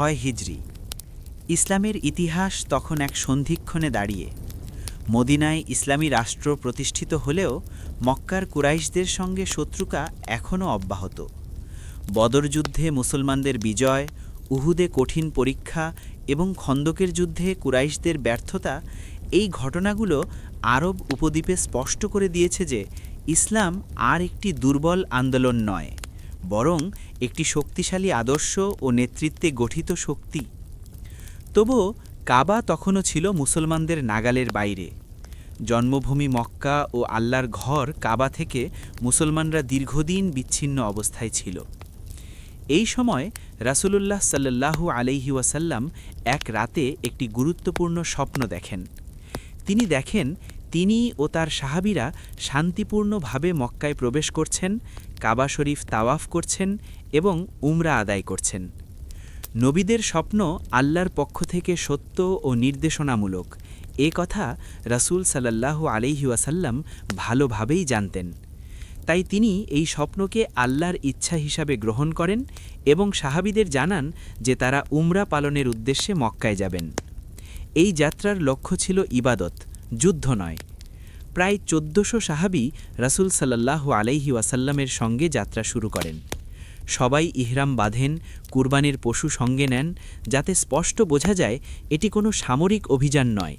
ছয় হিজরি। ইসলামের ইতিহাস তখন এক সন্ধিক্ষণে দাঁড়িয়ে। মদিনায় ইসলামী রাষ্ট্র প্রতিষ্ঠিত হলেও মক্কার কুরাইশদের সঙ্গে শত্রুতা এখনও অব্যাহত। বদর যুদ্ধে মুসলমানদের বিজয়, উহুদে কঠিন পরীক্ষা এবং খন্দকের যুদ্ধে কুরাইশদের ব্যর্থতা এই ঘটনাগুলো আরব উপদ্বীপে স্পষ্ট করে দিয়েছে যে ইসলাম আর একটি দুর্বল আন্দোলন নয়। বরং একটি শক্তিশালী আদর্শ ও নেতৃত্বে গঠিত শক্তি। তবুও কাবা তখনও ছিল মুসলমানদের নাগালের বাইরে। জন্মভূমি মক্কা ও আল্লাহর ঘর কাবা থেকে মুসলমানরা দীর্ঘদিন বিচ্ছিন্ন অবস্থায় ছিল। এই সময় রাসূলুল্লাহ সাল্লাল্লাহু আলাইহি ওয়াসাল্লাম এক রাতে একটি গুরুত্বপূর্ণ স্বপ্ন দেখেন। তিনি দেখেন, তিনি ও তার সাহাবীরা শান্তিপূর্ণভাবে মক্কায় প্রবেশ করছেন কাবা শরীফ তাওয়াফ করছেন এবং উমরা আদায় করছেন। নবীদের স্বপ্ন আল্লাহর পক্ষ থেকে সত্য ও নির্দেশনামূলক। এ কথা রাসূল সাল্লাল্লাহু আলাইহি ওয়াসাল্লাম ভালোভাবেই জানতেন। তাই তিনি এই স্বপ্নকে আল্লাহর ইচ্ছা হিসাবে গ্রহণ করেন এবং সাহাবীদের জানান যে তারা উমরা পালনের উদ্দেশ্যে মক্কায় যাবেন। এই যাত্রার লক্ষ্য ছিল ইবাদত, যুদ্ধ নয়। প্রায় চোদ্দশো সাহাবি রাসূল সাল্লাল্লাহু আলাইহি ওয়াসাল্লামের সঙ্গে যাত্রা শুরু করেন। সবাই ইহরাম বাঁধেন, কুরবানির পশু সঙ্গে নেন, যাতে স্পষ্ট বোঝা যায় এটি কোনো সামরিক অভিযান নয়।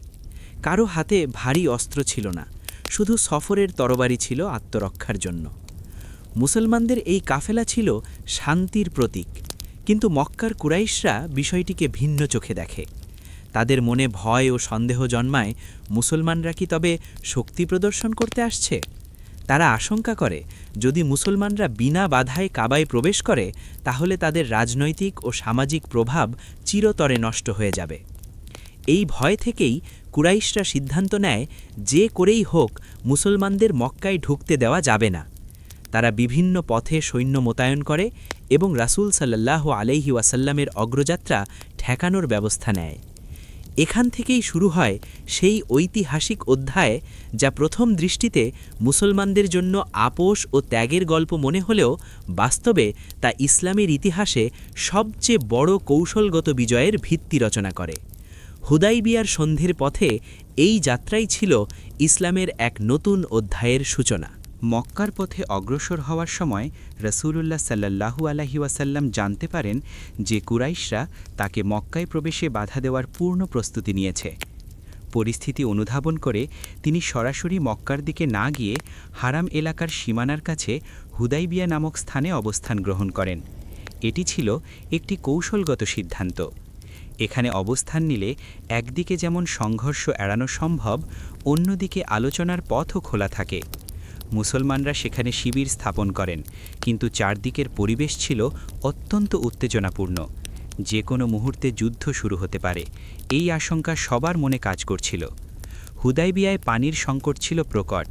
কারও হাতে ভারী অস্ত্র ছিল না, শুধু সফরের তরবারি ছিল আত্মরক্ষার জন্য। মুসলমানদের এই কাফেলা ছিল শান্তির প্রতীক, কিন্তু মক্কার কুরাইশরা বিষয়টিকে ভিন্ন চোখে দেখে। তাদের মনে ভয় ও সন্দেহ জন্মায়, মুসলমানরা কি তবে শক্তি প্রদর্শন করতে আসছে? তারা আশঙ্কা করে, যদি মুসলমানরা বিনা বাধায় কাবায় প্রবেশ করে, তাহলে তাদের রাজনৈতিক ও সামাজিক প্রভাব চিরতরে নষ্ট হয়ে যাবে। এই ভয় থেকেই কুরাইশরা সিদ্ধান্ত নেয়, যে করেই হোক মুসলমানদের মক্কায় ঢুকতে দেওয়া যাবে না। তারা বিভিন্ন পথে সৈন্য মোতায়েন করে এবং রাসূল সাল্লাল্লাহু আলাইহি ওয়াসাল্লামের অগ্রযাত্রা ঠেকানোর ব্যবস্থা নেয়। এখান থেকেই শুরু হয় সেই ঐতিহাসিক অধ্যায় যা প্রথম দৃষ্টিতে মুসলমানদের জন্য আপোষ ও ত্যাগের গল্প মনে হলেও বাস্তবে তা ইসলামের ইতিহাসে সবচেয়ে বড় কৌশলগত বিজয়ের ভিত্তি রচনা করে। হুদাইবিয়ার সন্ধির পথে এই যাত্রাই ছিল ইসলামের এক নতুন অধ্যায়ের সূচনা। মক্কার পথে অগ্রসর হওয়ার সময় রসুলুল্লাহ সাল্লাহু আলহি ওয়াসাল্লাম জানতে পারেন যে কুরাইশরা তাকে মক্কায় প্রবেশে বাধা দেওয়ার পূর্ণ প্রস্তুতি নিয়েছে। পরিস্থিতি অনুধাবন করে তিনি সরাসরি মক্কার দিকে না গিয়ে হারাম এলাকার সীমানার কাছে হুদাইবিয়া নামক স্থানে অবস্থান গ্রহণ করেন। এটি ছিল একটি কৌশলগত সিদ্ধান্ত। এখানে অবস্থান নিলে একদিকে যেমন সংঘর্ষ এড়ানো সম্ভব, অন্যদিকে আলোচনার পথও খোলা থাকে। মুসলমানরা সেখানে শিবির স্থাপন করেন, কিন্তু চারদিকের পরিবেশ ছিল অত্যন্ত উত্তেজনাপূর্ণ। যে কোনো মুহূর্তে যুদ্ধ শুরু হতে পারে, এই আশঙ্কা সবার মনে কাজ করছিল। হুদাইবিয়ায় পানির সংকট ছিল প্রকট।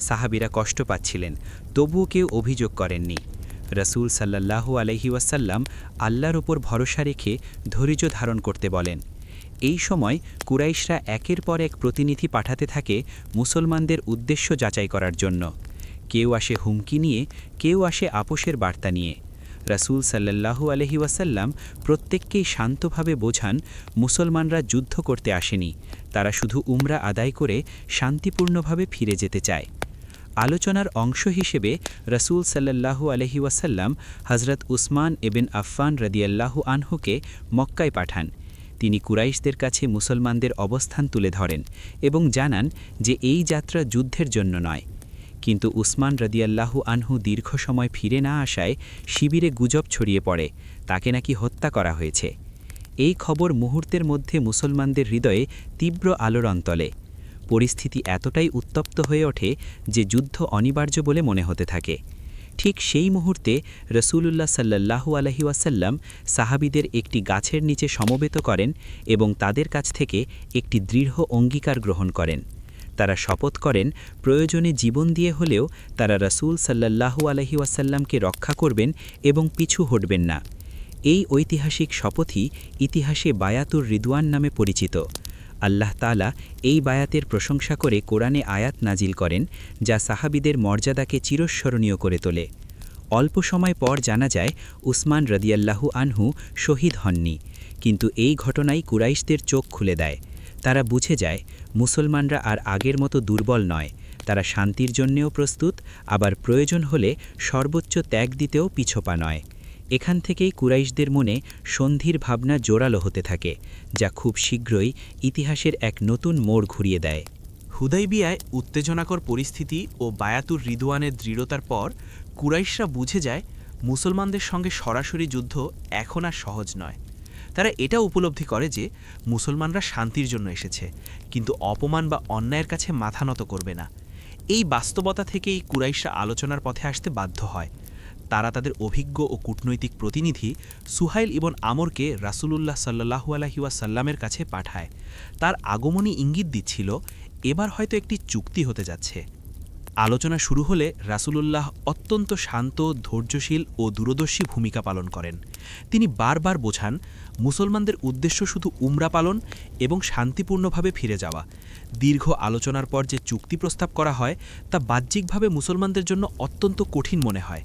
সাহাবিরা কষ্ট পাচ্ছিলেন, তবুও কেউ অভিযোগ করেননি। রসুল সাল্লাল্লাহু আলহি ওয়াসাল্লাম আল্লাহর ওপর ভরসা রেখে ধৈর্য ধারণ করতে বলেন। এই সময় কুরাইশরা একের পর এক প্রতিনিধি পাঠাতে থাকে মুসলমানদের উদ্দেশ্য যাচাই করার জন্য। কেউ আসে হুমকি নিয়ে, কেউ আসে আপোষের বার্তা নিয়ে। রাসূল সাল্লাল্লাহু আলহি ওয়াসাল্লাম প্রত্যেককেই শান্তভাবে বোঝান, মুসলমানরা যুদ্ধ করতে আসেনি, তারা শুধু উমরা আদায় করে শান্তিপূর্ণভাবে ফিরে যেতে চায়। আলোচনার অংশ হিসেবে রসুল সাল্লাল্লাহু আলহি ওয়াসাল্লাম হজরত উসমান এবিন আফফান রদিয়াল্লাহু আনহুকে মক্কায় পাঠান। তিনি কুরাইশদের কাছে মুসলমানদের অবস্থান তুলে ধরেন এবং জানান যে এই যাত্রা যুদ্ধের জন্য নয়। কিন্তু উসমান রদিয়াল্লাহু আনহু দীর্ঘ সময় ফিরে না আসায় শিবিরে গুজব ছড়িয়ে পড়ে, তাকে নাকি হত্যা করা হয়েছে। এই খবর মুহূর্তের মধ্যে মুসলমানদের হৃদয়ে তীব্র আলোড়ন তলে। পরিস্থিতি এতটাই উত্তপ্ত হয়ে ওঠে যে যুদ্ধ অনিবার্য বলে মনে হতে থাকে। ঠিক সেই মুহূর্তে রসুলুল্লাহ সাল্লাহু আলহি ওয়াসাল্লাম সাহাবিদের একটি গাছের নিচে সমবেত করেন এবং তাদের কাছ থেকে একটি দৃঢ় অঙ্গীকার গ্রহণ করেন। তারা শপথ করেন, প্রয়োজনে জীবন দিয়ে হলেও তারা রসুল সাল্লাহু আলহি ওয়াসাল্লামকে রক্ষা করবেন এবং পিছু হটবেন না। এই ঐতিহাসিক শপথই ইতিহাসে বায়াতুর রিদওয়ান নামে পরিচিত। আল্লাহ তালা এই বায়াতের প্রশংসা করে কোরআনে আয়াত নাজিল করেন, যা সাহাবিদের মর্যাদাকে চিরস্মরণীয় করে তোলে। অল্প সময় পর জানা যায়, উসমান রদিয়াল্লাহু আনহু শহীদ হননি। কিন্তু এই ঘটনাই কুরাইশদের চোখ খুলে দেয়। তারা বুঝে যায়, মুসলমানরা আর আগের মতো দুর্বল নয়। তারা শান্তির জন্যেও প্রস্তুত, আবার প্রয়োজন হলে সর্বোচ্চ ত্যাগ দিতেও পিছপা নয়। এখান থেকেই কুরাইশদের মনে সন্ধির ভাবনা জোরালো হতে থাকে, যা খুব শীঘ্রই ইতিহাসের এক নতুন মোড় ঘুরিয়ে দেয়। হুদাইবিয়ায় উত্তেজনাকর পরিস্থিতি ও বায়াতুর রিদওয়ানের দৃঢ়তার পর কুরাইশরা বুঝে যায়, মুসলমানদের সঙ্গে সরাসরি যুদ্ধ এখন আর সহজ নয়। তারা এটা উপলব্ধি করে যে মুসলমানরা শান্তির জন্য এসেছে, কিন্তু অপমান বা অন্যায়ের কাছে মাথা নত করবে না। এই বাস্তবতা থেকেই কুরাইশরা আলোচনার পথে আসতে বাধ্য হয়। তারা তাদের অভিজ্ঞ ও কূটনৈতিক প্রতিনিধি সুহাইল ইবন আমরকে রাসুলুল্লাহ সাল্লাহু আলহিউসাল্লামের কাছে পাঠায়। তার আগমনী ইঙ্গিত দিচ্ছিল, এবার হয়তো একটি চুক্তি হতে যাচ্ছে। আলোচনা শুরু হলে রাসুলুল্লাহ অত্যন্ত শান্ত, ধৈর্যশীল ও দূরদর্শী ভূমিকা পালন করেন। তিনি বারবার বোঝান, মুসলমানদের উদ্দেশ্য শুধু উমরা পালন এবং শান্তিপূর্ণভাবে ফিরে যাওয়া। দীর্ঘ আলোচনার পর যে চুক্তি প্রস্তাব করা হয়, তা বাহ্যিকভাবে মুসলমানদের জন্য অত্যন্ত কঠিন মনে হয়।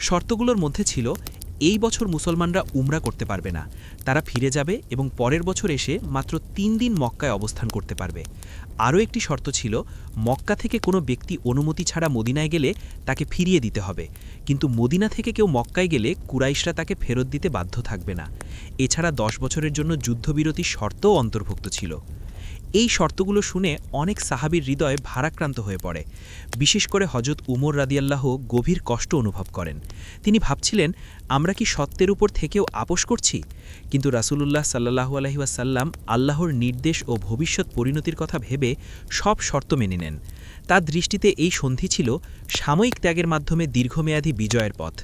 শর্তগুলোর মধ্যে ছিল এই বছর মুসলমানরা উমরা করতে পারবে না। তারা ফিরে যাবে এবং পরের বছর এসে মাত্র তিন দিন মক্কায় অবস্থান করতে পারবে। আরও একটি শর্ত ছিল, মক্কা থেকে কোনো ব্যক্তি অনুমতি ছাড়া মদিনায় গেলে তাকে ফিরিয়ে দিতে হবে। কিন্তু মদিনা থেকে কেউ মক্কায় গেলে কুরাইশরা তাকে ফেরত দিতে বাধ্য থাকবে না। এছাড়া দশ বছরের জন্য যুদ্ধবিরতির শর্তও অন্তর্ভুক্ত ছিল। এই শর্তগুলো শুনে অনেক সাহাবীর হৃদয় ভারাক্রান্ত হয়ে পড়ে। বিশেষ করে হজরত উমর রাদিয়াল্লাহ গভীর কষ্ট অনুভব করেন। তিনি ভাবছিলেন, আমরা কি সত্যের উপর থেকেও আপোষ করছি? কিন্তু রাসূলুল্লাহ সাল্লাহু আলহিউসাল্লাম আল্লাহর নির্দেশ ও ভবিষ্যৎ পরিণতির কথা ভেবে সব শর্ত মেনে নেন। তার দৃষ্টিতে এই সন্ধি ছিল সাময়িক ত্যাগের মাধ্যমে দীর্ঘমেয়াদী বিজয়ের পথ।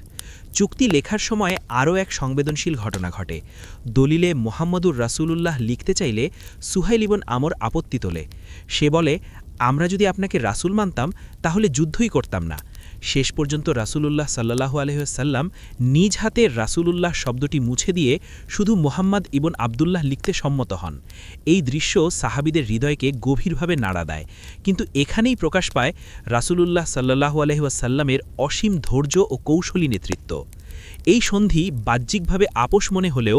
চুক্তি লেখার সময় আরও এক সংবেদনশীল ঘটনা ঘটে। দলিলে মোহাম্মদুর রাসুলুল্লাহ লিখতে চাইলে সুহাইল ইবন আমর আপত্তি তোলে। সে বলে, আমরা যদি আপনাকে রাসুল মানতাম, তাহলে যুদ্ধই করতাম না। শেষ পর্যন্ত রাসূলুল্লাহ সাল্লাহ আলহ্লাম নিজ হাতে রাসূলুল্লাহ শব্দটি মুছে দিয়ে শুধু মোহাম্মদ ইবন আবদুল্লাহ লিখতে সম্মত হন। এই দৃশ্য সাহাবিদের হৃদয়কে গভীরভাবে নাড়া দেয়। কিন্তু এখানেই প্রকাশ পায় রাসূলুল্লাহ সাল্লাহু আলহ্লামের অসীম ধৈর্য ও কৌশলী নেতৃত্ব। এই সন্ধি বাহ্যিকভাবে আপোষ মনে হলেও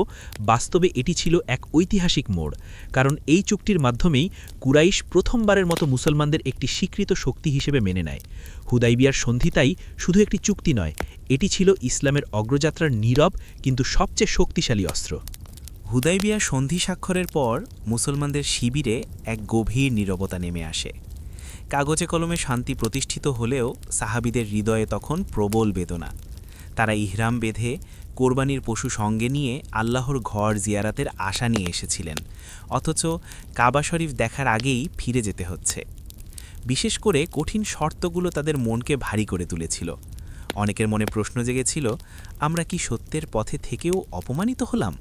বাস্তবে এটি ছিল এক ঐতিহাসিক মোড়, কারণ এই চুক্তির মাধ্যমেই কুরাইশ প্রথমবারের মতো মুসলমানদের একটি স্বীকৃত শক্তি হিসেবে মেনে নেয়। হুদাইবিয়ার সন্ধিতাই শুধু একটি চুক্তি নয়, এটি ছিল ইসলামের অগ্রযাত্রার নীরব কিন্তু সবচেয়ে শক্তিশালী অস্ত্র। হুদাইবিয়া সন্ধি স্বাক্ষরের পর মুসলমানদের শিবিরে এক গভীর নীরবতা নেমে আসে। কাগজে কলমে শান্তি প্রতিষ্ঠিত হলেও সাহাবিদের হৃদয়ে তখন প্রবল বেদনা। তারা ইহরাম বেঁধে কোরবানির পশু সঙ্গে নিয়ে আল্লাহর ঘর জিয়ারাতের আশা নিয়ে এসেছিলেন। অথচ কাবা শরীফ দেখার আগেই ফিরে যেতে হচ্ছে। বিশেষ করে কঠিন শর্তগুলো তাদের মনকে ভারী করে তুলেছিল। অনেকের মনে প্রশ্ন জেগেছিল, আমরা কি সত্যের পথে থেকেও অপমানিত হলাম?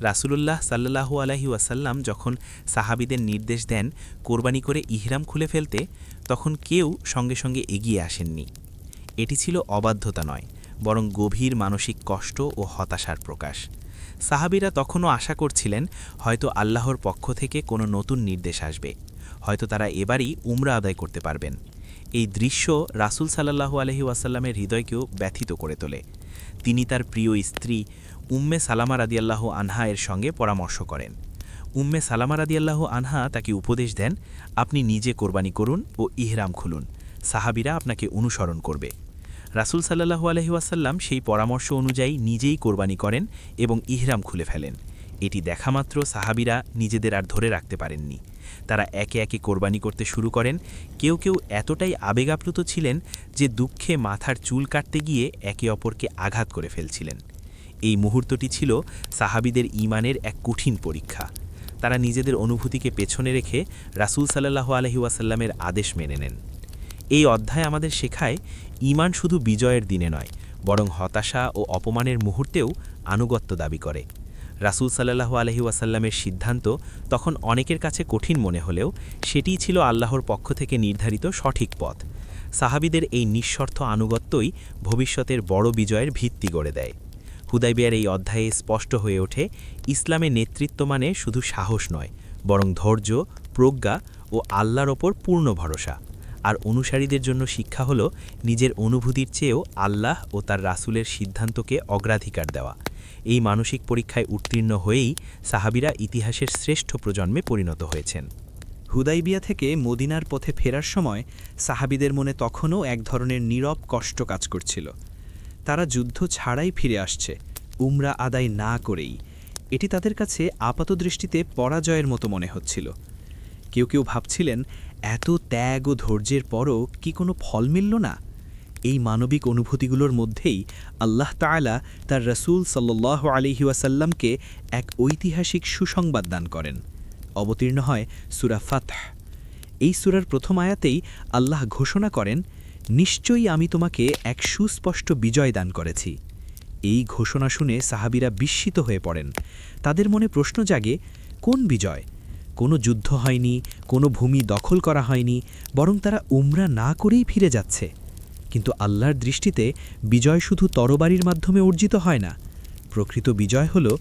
রাসূলুল্লাহ সাল্লাহু আলহি ওয়াসাল্লাম যখন সাহাবিদের নির্দেশ দেন কোরবানি করে ইহরাম খুলে ফেলতে, তখন কেউ সঙ্গে সঙ্গে এগিয়ে আসেননি। এটি ছিল অবাধ্যতা নয় বরং গভীর মানসিক কষ্ট ও হতাশার প্রকাশ। সাহাবিরা তখনও আশা করছিলেন, হয়তো আল্লাহর পক্ষ থেকে কোনো নতুন নির্দেশ আসবে। হয়তো তারা এবারই উমরা আদায় করতে পারবেন। এই দৃশ্য রাসূল সাল্লাহু আলহি ওয়াসাল্লামের হৃদয়কেও ব্যথিত করে তোলে। তিনি তার প্রিয় স্ত্রী উম্মে সালামা রাদিয়াল্লাহ আনহা এর সঙ্গে পরামর্শ করেন। উম্মে সালামা রাদিয়াল্লাহ আনহা তাকে উপদেশ দেন, আপনি নিজে কোরবানি করুন ও ইহরাম খুলুন। সাহাবিরা আপনাকে অনুসরণ করবে। রাসূল সাল্লাহু আলহিউসাল্লাম সেই পরামর্শ অনুযায়ী নিজেই কোরবানি করেন এবং ইহরাম খুলে ফেলেন। এটি দেখামাত্র সাহাবিরা নিজেদের আর ধরে রাখতে পারেননি। তারা একে একে কোরবানি করতে শুরু করেন। কেউ কেউ এতটাই আবেগাপ্লুত ছিলেন যে দুঃখে মাথার চুল কাটতে গিয়ে একে অপরকে আঘাত করে ফেলছিলেন। এই মুহূর্তটি ছিল সাহাবিদের ইমানের এক কঠিন পরীক্ষা। তারা নিজেদের অনুভূতিকে পেছনে রেখে রাসূল সাল্লাহ আলহিউসাল্লামের আদেশ মেনে নেন। এই অধ্যায় আমাদের শেখায় ইমান শুধু বিজয়ের দিনে নয়, বরং হতাশা ও অপমানের মুহূর্তেও আনুগত্য দাবি করে। রাসূল সাল্লাহু আলহি ওয়াসাল্লামের সিদ্ধান্ত তখন অনেকের কাছে কঠিন মনে হলেও সেটিই ছিল আল্লাহর পক্ষ থেকে নির্ধারিত সঠিক পথ। সাহাবিদের এই নিঃস্বার্থ আনুগত্যই ভবিষ্যতের বড় বিজয়ের ভিত্তি গড়ে দেয়। হুদাইবিয়ার এই অধ্যায়ে স্পষ্ট হয়ে ওঠে ইসলামের নেতৃত্ব মানে শুধু সাহস নয়, বরং ধৈর্য, প্রজ্ঞা ও আল্লাহর ওপর পূর্ণ ভরসা। আর অনুসারীদের জন্য শিক্ষা হল নিজের অনুভূতির চেয়েও আল্লাহ ও তার রাসূলের সিদ্ধান্তকে অগ্রাধিকার দেওয়া। এই মানসিক পরীক্ষায় উত্তীর্ণ হয়েই সাহাবিরা ইতিহাসের শ্রেষ্ঠ প্রজন্মে পরিণত হয়েছেন। হুদাইবিয়া থেকে মদিনার পথে ফেরার সময় সাহাবিদের মনে তখনও এক ধরনের নীরব কষ্ট কাজ করছিল। তারা যুদ্ধ ছাড়াই ফিরে আসছে, উমরা আদায় না করেই। এটি তাদের কাছে আপাতদৃষ্টিতে পরাজয়ের মতো মনে হচ্ছিল। কেউ কেউ ভাবছিলেন এত ত্যাগ ও ধৈর্যের পরও কি কোনো ফল মিলল না? এই মানবিক অনুভূতিগুলোর মধ্যেই আল্লাহ তাআলা তার রসুল সাল্লাহ আলিহি ওয়াসাল্লামকে এক ঐতিহাসিক সুসংবাদ দান করেন। অবতীর্ণ হয় সুরা ফাতহ। এই সুরার প্রথম আয়াতেই আল্লাহ ঘোষণা করেন, নিশ্চয়ই আমি তোমাকে এক সুস্পষ্ট বিজয় দান করেছি। এই ঘোষণা শুনে সাহাবিরা বিস্মিত হয়ে পড়েন। তাদের মনে প্রশ্ন জাগে, কোন বিজয়? কোনো যুদ্ধ হয়নি, কোনো ভূমি দখল করা হয়নি, বরং তারা উমরা না করেই ফিরে যাচ্ছে। কিন্তু আল্লাহর দৃষ্টিতে বিজয় শুধু তরবারির মাধ্যমে অর্জিত হয় না। প্রকৃত বিজয় হল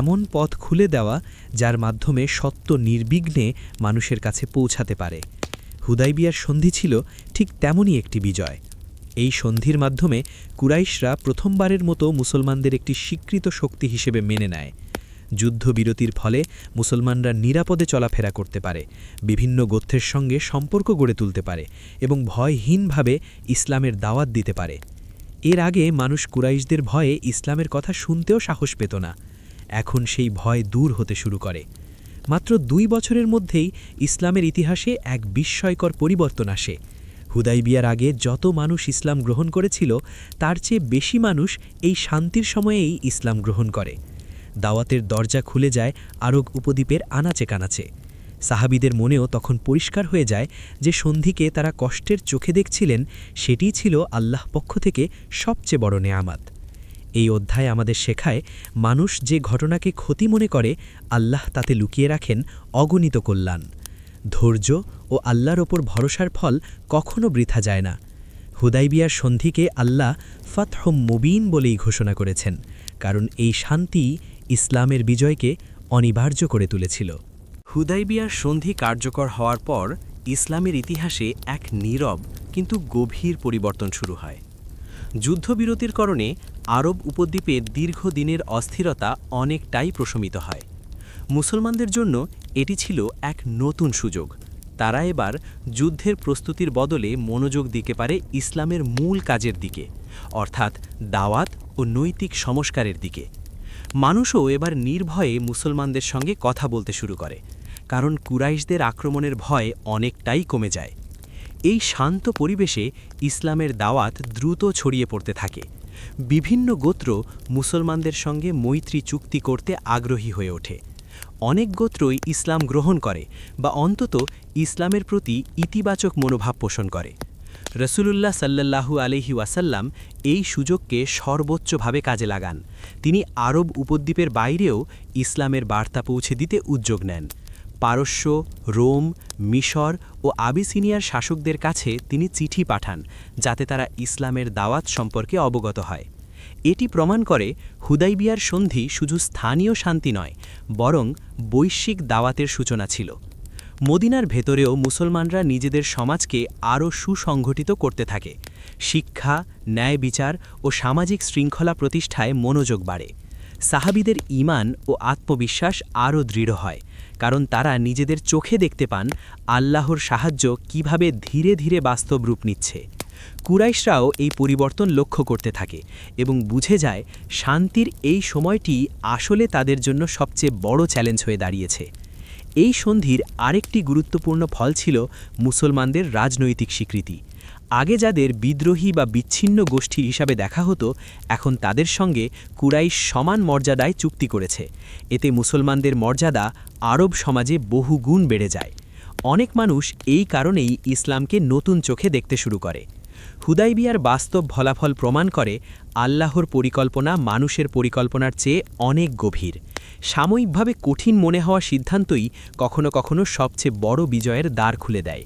এমন পথ খুলে দেওয়া যার মাধ্যমে সত্য নির্বিঘ্নে মানুষের কাছে পৌঁছাতে পারে। হুদাইবিয়ার সন্ধি ছিল ঠিক তেমনই একটি বিজয়। এই সন্ধির মাধ্যমে কুরাইশরা প্রথমবারের মতো মুসলমানদের একটি স্বীকৃত শক্তি হিসেবে মেনে নেয়। যুদ্ধবিরতির ফলে মুসলমানরা নিরাপদে চলাফেরা করতে পারে, বিভিন্ন গোত্রের সঙ্গে সম্পর্ক গড়ে তুলতে পারে এবং ভয়হীনভাবে ইসলামের দাওয়াত দিতে পারে। এর আগে মানুষ কুরাইশদের ভয়ে ইসলামের কথা শুনতেও সাহস পেত না, এখন সেই ভয় দূর হতে শুরু করে। মাত্র দুই বছরের মধ্যেই ইসলামের ইতিহাসে এক বিস্ময়কর পরিবর্তন আসে। হুদাইবিয়ার আগে যত মানুষ ইসলাম গ্রহণ করেছিল, তার চেয়ে বেশি মানুষ এই শান্তির সময়েই ইসলাম গ্রহণ করে। দাওয়াতের দরজা খুলে যায় আরব উপদ্বীপের আনাচে কানাচে। সাহাবিদের মনেও তখন পরিষ্কার হয়ে যায় যে সন্ধিকে তারা কষ্টের চোখে দেখছিলেন, সেটিই ছিল আল্লাহ পক্ষ থেকে সবচেয়ে বড় নেয়ামাত। এই অধ্যায় আমাদের শেখায় মানুষ যে ঘটনাকে ক্ষতি মনে করে, আল্লাহ তাতে লুকিয়ে রাখেন অগণিত কল্যাণ। ধৈর্য ও আল্লাহর ওপর ভরসার ফল কখনো বৃথা যায় না। হুদাইবিয়ার সন্ধিকে আল্লাহ ফাতহ মুবিন বলেই ঘোষণা করেছেন, কারণ এই শান্তি ইসলামের বিজয়কে অনিবার্য করে তুলেছিল। হুদাইবিয়ার সন্ধি কার্যকর হওয়ার পর ইসলামের ইতিহাসে এক নীরব কিন্তু গভীর পরিবর্তন শুরু হয়। যুদ্ধবিরতির কারণে আরব উপদ্বীপে দীর্ঘদিনের অস্থিরতা অনেকটাই প্রশমিত হয়। মুসলমানদের জন্য এটি ছিল এক নতুন সুযোগ। তারা এবার যুদ্ধের প্রস্তুতির বদলে মনোযোগ দিতে পারে ইসলামের মূল কাজের দিকে, অর্থাৎ দাওয়াত ও নৈতিক সংস্কারের দিকে। মানুষও এবার নির্ভয়ে মুসলমানদের সঙ্গে কথা বলতে শুরু করে, কারণ কুরাইশদের আক্রমণের ভয় অনেকটাই কমে যায়। এই শান্ত পরিবেশে ইসলামের দাওয়াত দ্রুত ছড়িয়ে পড়তে থাকে। বিভিন্ন গোত্র মুসলমানদের সঙ্গে মৈত্রী চুক্তি করতে আগ্রহী হয়ে ওঠে। অনেক গোত্রই ইসলাম গ্রহণ করে বা অন্তত ইসলামের প্রতি ইতিবাচক মনোভাব পোষণ করে। রসুলুল্লাহ সাল্লাল্লাহু আলহি ওয়াসাল্লাম এই সুযোগকে সর্বোচ্চভাবে কাজে লাগান। তিনি আরব উপদ্বীপের বাইরেও ইসলামের বার্তা পৌঁছে দিতে উদ্যোগ নেন। পারস্য, রোম, মিশর ও আবিসিনিয়ার শাসকদের কাছে তিনি চিঠি পাঠান, যাতে তারা ইসলামের দাওয়াত সম্পর্কে অবগত হয়। এটি প্রমাণ করে হুদাইবিয়ার সন্ধি শুধু স্থানীয় শান্তি নয়, বরং বৈশ্বিক দাওয়াতের সূচনা ছিল। মদিনার ভেতরেও মুসলমানরা নিজেদের সমাজকে আরও সুসংগঠিত করতে থাকে। শিক্ষা, ন্যায় বিচার ও সামাজিক শৃঙ্খলা প্রতিষ্ঠায় মনোযোগ বাড়ে। সাহাবিদের ইমান ও আত্মবিশ্বাস আরও দৃঢ় হয়, কারণ তারা নিজেদের চোখে দেখতে পান আল্লাহর সাহায্য কীভাবে ধীরে ধীরে বাস্তব রূপ নিচ্ছে। কুরাইশরাও এই পরিবর্তন লক্ষ্য করতে থাকে এবং বুঝে যায়, শান্তির এই সময়টি আসলে তাদের জন্য সবচেয়ে বড় চ্যালেঞ্জ হয়ে দাঁড়িয়েছে। এই সন্ধির আরেকটি গুরুত্বপূর্ণ ফল ছিল মুসলমানদের রাজনৈতিক স্বীকৃতি। আগে যাদের বিদ্রোহী বা বিচ্ছিন্ন গোষ্ঠী হিসাবে দেখা হতো, এখন তাদের সঙ্গে কুরাইশ সমান মর্যাদায় চুক্তি করেছে। এতে মুসলমানদের মর্যাদা আরব সমাজে বহু গুণ বেড়ে যায়। অনেক মানুষ এই কারণেই ইসলামকে নতুন চোখে দেখতে শুরু করে। হুদাইবিয়ার বাস্তব ফলাফল প্রমাণ করে আল্লাহর পরিকল্পনা মানুষের পরিকল্পনার চেয়ে অনেক গভীর। সাময়িকভাবে কঠিন মনে হওয়া সিদ্ধান্তই কখনো কখনো সবচেয়ে বড় বিজয়ের দ্বার খুলে দেয়।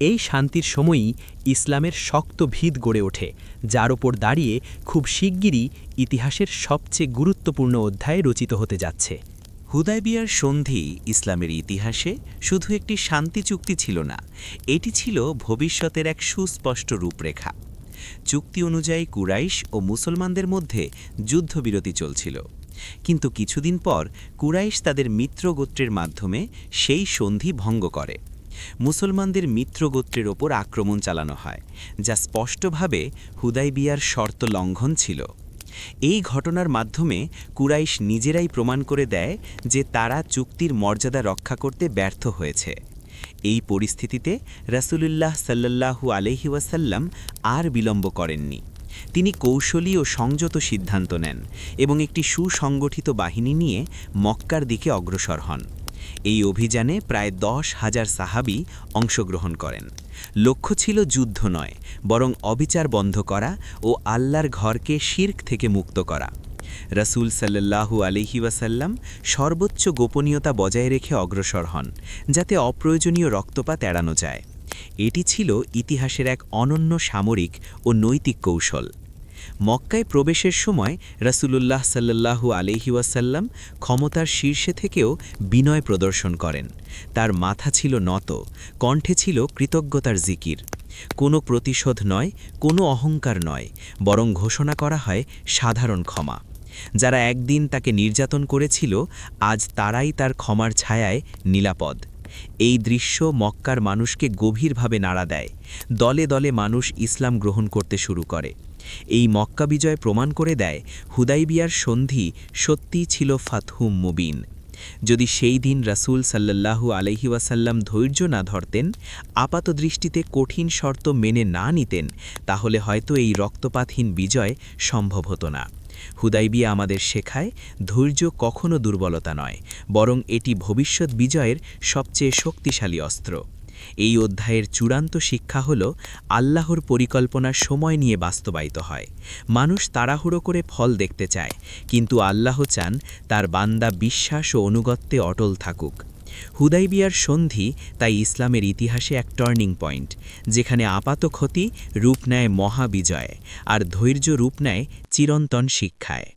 এই শান্তির সময়ই ইসলামের শক্ত ভিত গড়ে ওঠে, যার ওপর দাঁড়িয়ে খুব শিগগিরই ইতিহাসের সবচেয়ে গুরুত্বপূর্ণ অধ্যায় রচিত হতে যাচ্ছে। হুদাইবিয়ার সন্ধি ইসলামের ইতিহাসে শুধু একটি শান্তি চুক্তি ছিল না, এটি ছিল ভবিষ্যতের এক সুস্পষ্ট রূপরেখা। চুক্তি অনুযায়ী কুরাইশ ও মুসলমানদের মধ্যে যুদ্ধবিরতি চলছিল। কিন্তু কিছুদিন পর কুরাইশ তাদের মিত্র গোত্রের মাধ্যমে সেই সন্ধি ভঙ্গ করে। মুসলমানদের মিত্র গোত্রের ওপর আক্রমণ চালানো হয়, যা স্পষ্টভাবে হুদাইবিয়ার শর্ত লঙ্ঘন ছিল। এই ঘটনার মাধ্যমে কুরাইশ নিজেরাই প্রমাণ করে দেয় যে তারা চুক্তির মর্যাদা রক্ষা করতে ব্যর্থ হয়েছে। এই পরিস্থিতিতে রাসূলুল্লাহ সাল্লাল্লাহু আলহি ওয়াসাল্লাম আর বিলম্ব করেননি। তিনি কৌশলী ও সংযত সিদ্ধান্ত নেন এবং একটি সুসংগঠিত বাহিনী নিয়ে মক্কার দিকে অগ্রসর হন। এই অভিযানে প্রায় দশ হাজার সাহাবি অংশগ্রহণ করেন। লক্ষ্য ছিল যুদ্ধ নয়, বরং অবিচার বন্ধ করা ও আল্লাহর ঘরকে শির্ক থেকে মুক্ত করা। রাসূল সাল্লাল্লাহু আলহি ওয়াসাল্লাম সর্বোচ্চ গোপনীয়তা বজায় রেখে অগ্রসর হন, যাতে অপ্রয়োজনীয় রক্তপাত এড়ানো যায়। এটি ছিল ইতিহাসের এক অনন্য সামরিক ও নৈতিক কৌশল। মক্কায় প্রবেশের সময় রাসূলুল্লাহ সাল্লাল্লাহু আলহি ক্ষমতার শীর্ষে থেকেও বিনয় প্রদর্শন করেন। তার মাথা ছিল নত, কণ্ঠে ছিল কৃতজ্ঞতার জিকির। কোনো প্রতিশোধ নয়, কোনো অহংকার নয়, বরং ঘোষণা করা হয় সাধারণ ক্ষমা। যারা একদিন তাকে নির্যাতন করেছিল, আজ তারাই তার ক্ষমার ছায়ায় নিরাপদ এই দৃশ্য মক্কার মানুষকে গভীরভাবে নাড়া দেয়। দলে দলে মানুষ ইসলাম গ্রহণ করতে শুরু করে। এই মক্কা বিজয় প্রমাণ করে দেয়, হুদাইবিয়ার সন্ধি সত্যি ছিল ফাতহুম মুবিন। যদি সেই দিন রাসুল সাল্লাল্লাহু আলহি ওয়াসাল্লাম ধৈর্য না ধরতেন, আপাত দৃষ্টিতে কঠিন শর্ত মেনে না নিতেন, তাহলে হয়তো এই রক্তপাতহীন বিজয় সম্ভব হতো না। হুদাইবিয়া আমাদের শেখায়, ধৈর্য কখনো দুর্বলতা নয়, বরং এটি ভবিষ্যৎ বিজয়ের সবচেয়ে শক্তিশালী অস্ত্র। এই অধ্যায়ের চূড়ান্ত শিক্ষা হল আল্লাহর পরিকল্পনা সময় নিয়ে বাস্তবায়িত হয়। মানুষ তাড়াহুড়ো করে ফল দেখতে চায়, কিন্তু আল্লাহ চান তার বান্দা বিশ্বাস ও অনুগত্যে অটল থাকুক। হুদাইবিয়ার সন্ধি তাই ইসলামের ইতিহাসে এক টার্নিং পয়েন্ট, যেখানে আপাত ক্ষতি রূপ নেয় মহাবিজয়, আর ধৈর্য রূপ নেয় চিরন্তন শিক্ষায়।